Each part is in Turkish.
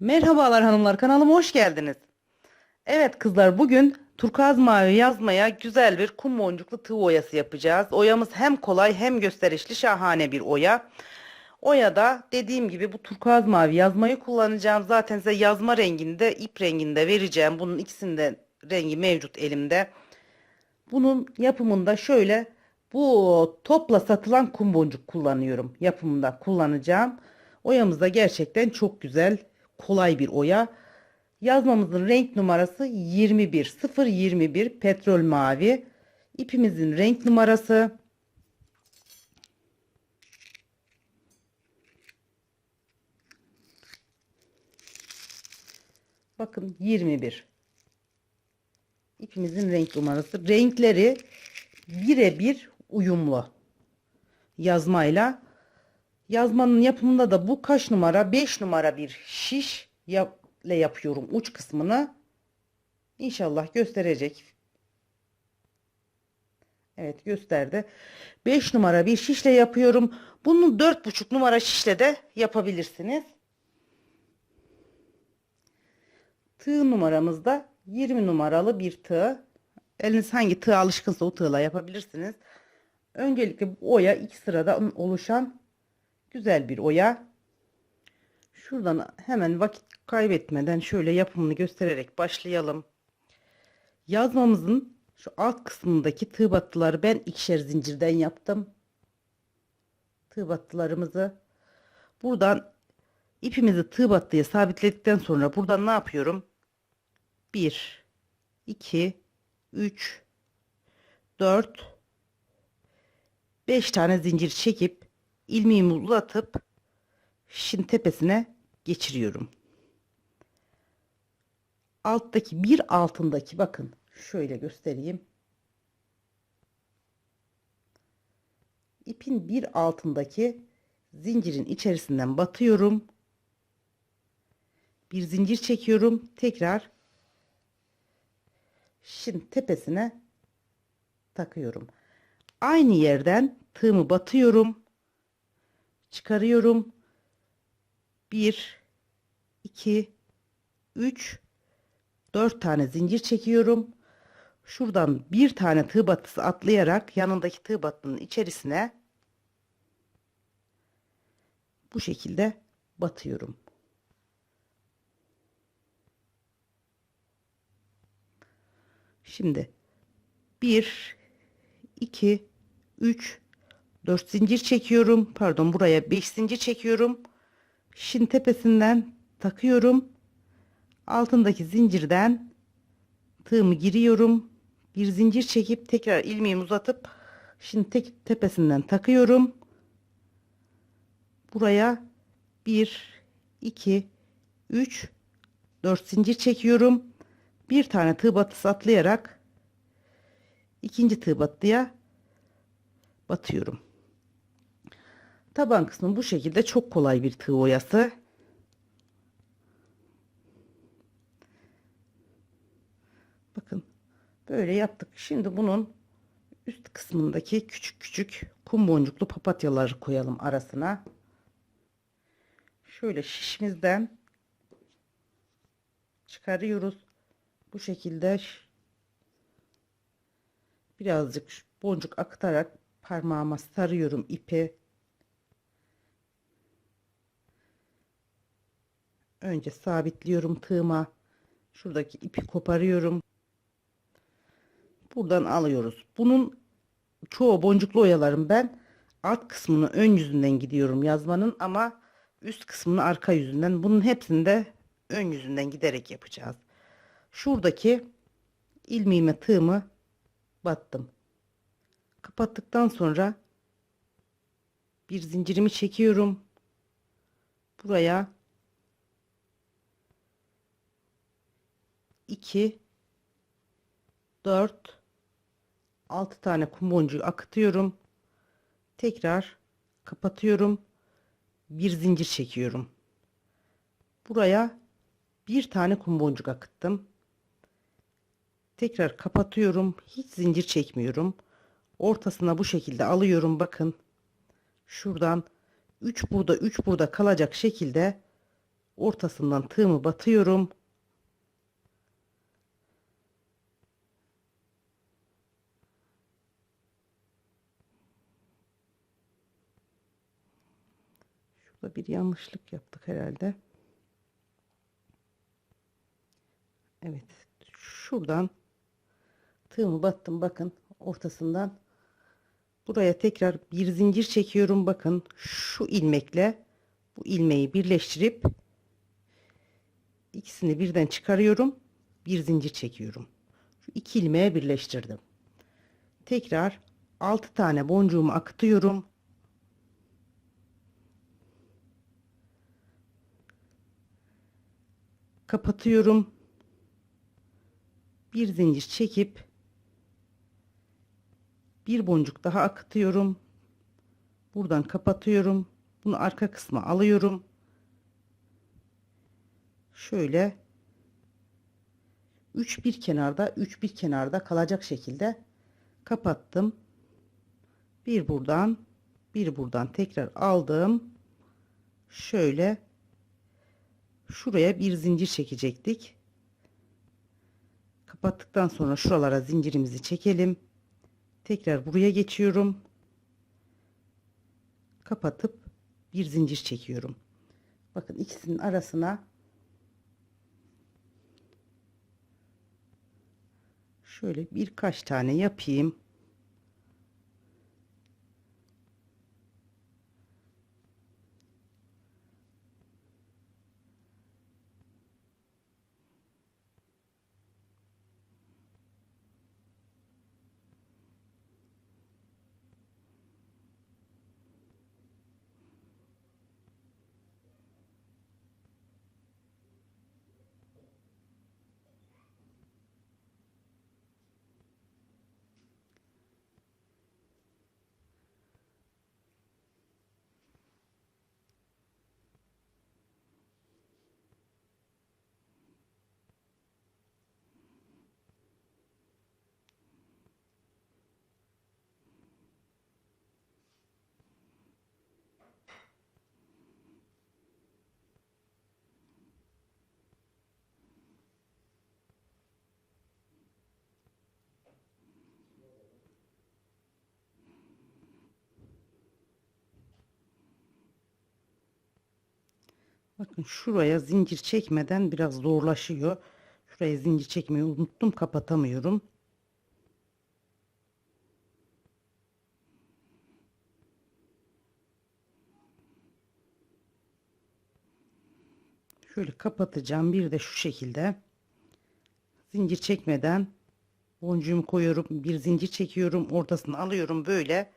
Merhabalar hanımlar kanalıma hoş geldiniz. Evet kızlar bugün turkuaz mavi yazmaya güzel bir kum boncuklu tığ oyası yapacağız. Oyamız hem kolay hem gösterişli şahane bir oya. Oyada dediğim gibi bu turkuaz mavi yazmayı kullanacağım. Zaten size yazma renginde ip renginde vereceğim. Bunun ikisinde rengi mevcut elimde. Bunun yapımında şöyle bu topla satılan kum boncuk kullanıyorum. Yapımında kullanacağım. Oyamız da gerçekten çok güzel, kolay bir oya. Yazmamızın renk numarası 21 021 petrol mavi. İpimizin renk numarası Bakın 21. İpimizin renk numarası. Renkleri birebir uyumlu. Yazmayla. Yazmanın yapımında da bu kaç numara? 5 numara bir şiş ile yapıyorum uç kısmını. İnşallah gösterecek. Evet gösterdi. 5 numara bir şişle yapıyorum. Bunu 4,5 numara şişle de yapabilirsiniz. Tığ numaramızda 20 numaralı bir tığ. Eliniz hangi tığ alışkınsa o tığla yapabilirsiniz. Öncelikle bu oya iki sırada oluşan güzel bir oya. Şuradan hemen vakit kaybetmeden şöyle yapımını göstererek başlayalım. Yazmamızın şu alt kısmındaki tığ battıları ben ikişer zincirden yaptım. Tığ battılarımızı buradan ipimizi tığ battıya sabitledikten sonra buradan ne yapıyorum? 1 2 3 4 5 tane zincir çekip ilmeğimi uzatıp şişin tepesine geçiriyorum. Alttaki bir altındaki bakın şöyle göstereyim. İpin bir altındaki zincirin içerisinden batıyorum. Bir zincir çekiyorum. Tekrar şişin tepesine takıyorum. Aynı yerden tığımı batıyorum. Çıkarıyorum. 1 2 3 4 tane zincir çekiyorum. Şuradan bir tane tığ batısı atlayarak yanındaki tığ battının içerisine bu şekilde batıyorum. Şimdi 1 2 3 4 zincir çekiyorum. Pardon buraya 5 zincir çekiyorum. Şin tepesinden takıyorum. Altındaki zincirden tığımı giriyorum. Bir zincir çekip tekrar ilmeğimi uzatıp şimdi tek tepesinden takıyorum. Buraya 1 2 3 4 zincir çekiyorum. Bir tane tığ batısı atlayarak ikinci tığ battıya batıyorum. Taban kısmı bu şekilde çok kolay bir tığ oyası. Bakın böyle yaptık. Şimdi bunun üst kısmındaki küçük küçük kum boncuklu papatyaları koyalım arasına. Şöyle şişimizden çıkarıyoruz. Bu şekilde birazcık boncuk aktarak parmağıma sarıyorum ipi. Önce sabitliyorum tığıma. Şuradaki ipi koparıyorum. Buradan alıyoruz. Bunun çoğu boncuklu oyalarım ben alt kısmını ön yüzünden gidiyorum yazmanın ama üst kısmını arka yüzünden. Bunun hepsini de ön yüzünden giderek yapacağız. Şuradaki ilmeğime tığımı battım. Kapattıktan sonra bir zincirimi çekiyorum. Buraya 2 4 6 tane kum boncuğu akıtıyorum. Tekrar kapatıyorum. Bir zincir çekiyorum. Buraya bir tane kum boncuk akıttım. Tekrar kapatıyorum. Hiç zincir çekmiyorum. Ortasına bu şekilde alıyorum. Bakın. Şuradan 3 burada 3 burada kalacak şekilde ortasından tığımı batıyorum. Şurada bir yanlışlık yaptık herhalde. Evet. Şuradan tığımı battım bakın ortasından buraya tekrar bir zincir çekiyorum bakın şu ilmekle bu ilmeği birleştirip ikisini birden çıkarıyorum bir zincir çekiyorum şu iki ilmeğe birleştirdim tekrar 6 tane boncuğumu akıtıyorum kapatıyorum. Bir zincir çekip bir boncuk daha akıtıyorum. Buradan kapatıyorum. Bunu arka kısma alıyorum. Şöyle 3 bir kenarda 3 bir kenarda kalacak şekilde kapattım. Bir buradan bir buradan tekrar aldım. Şöyle şuraya bir zincir çekecektik. Kapattıktan sonra şuralara zincirimizi çekelim. Tekrar buraya geçiyorum. Kapatıp bir zincir çekiyorum. Bakın ikisinin arasına şöyle birkaç tane yapayım Bakın şuraya zincir çekmeden biraz zorlaşıyor. Şuraya zincir çekmeyi unuttum kapatamıyorum. Şöyle kapatacağım. Bir de şu şekilde zincir çekmeden boncuğumu koyuyorum. Bir zincir çekiyorum. Ortasını alıyorum. Böyle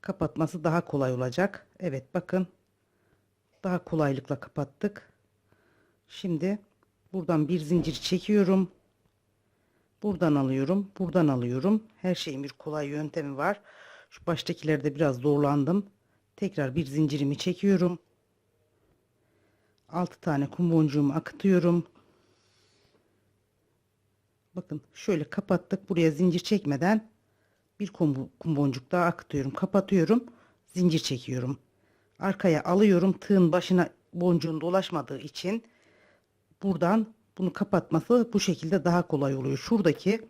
kapatması daha kolay olacak. Evet bakın daha kolaylıkla kapattık. Şimdi buradan bir zincir çekiyorum. Buradan alıyorum. Buradan alıyorum. Her şeyin bir kolay yöntemi var. Şu baştakilerde biraz zorlandım. Tekrar bir zincirimi çekiyorum. 6 tane kum boncuğumu akıtıyorum. Bakın şöyle kapattık. Buraya zincir çekmeden bir kum, kum boncuk daha akıtıyorum. Kapatıyorum. Zincir çekiyorum arkaya alıyorum tığın başına boncuğun dolaşmadığı için. Buradan bunu kapatması bu şekilde daha kolay oluyor. Şuradaki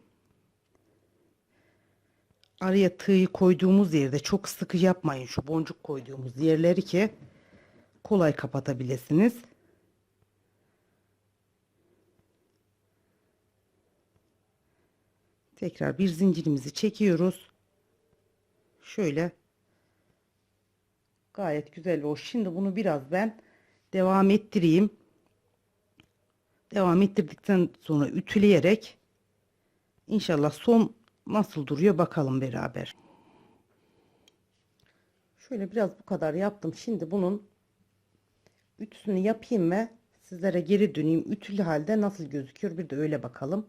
araya tığı koyduğumuz yerde çok sıkı yapmayın şu boncuk koyduğumuz yerleri ki kolay kapatabilirsiniz. Tekrar bir zincirimizi çekiyoruz. Şöyle Gayet güzel o. Şimdi bunu biraz ben devam ettireyim. Devam ettirdikten sonra ütüleyerek inşallah son nasıl duruyor bakalım beraber. Şöyle biraz bu kadar yaptım. Şimdi bunun ütüsünü yapayım ve sizlere geri döneyim. Ütülü halde nasıl gözüküyor bir de öyle bakalım.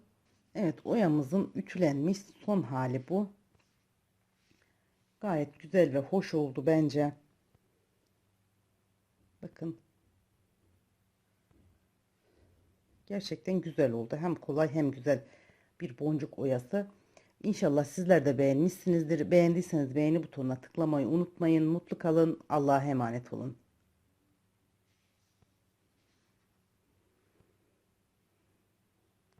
Evet oyamızın ütülenmiş son hali bu. Gayet güzel ve hoş oldu bence. Bakın. Gerçekten güzel oldu. Hem kolay hem güzel bir boncuk oyası. İnşallah sizler de beğenmişsinizdir. Beğendiyseniz beğeni butonuna tıklamayı unutmayın. Mutlu kalın. Allah'a emanet olun.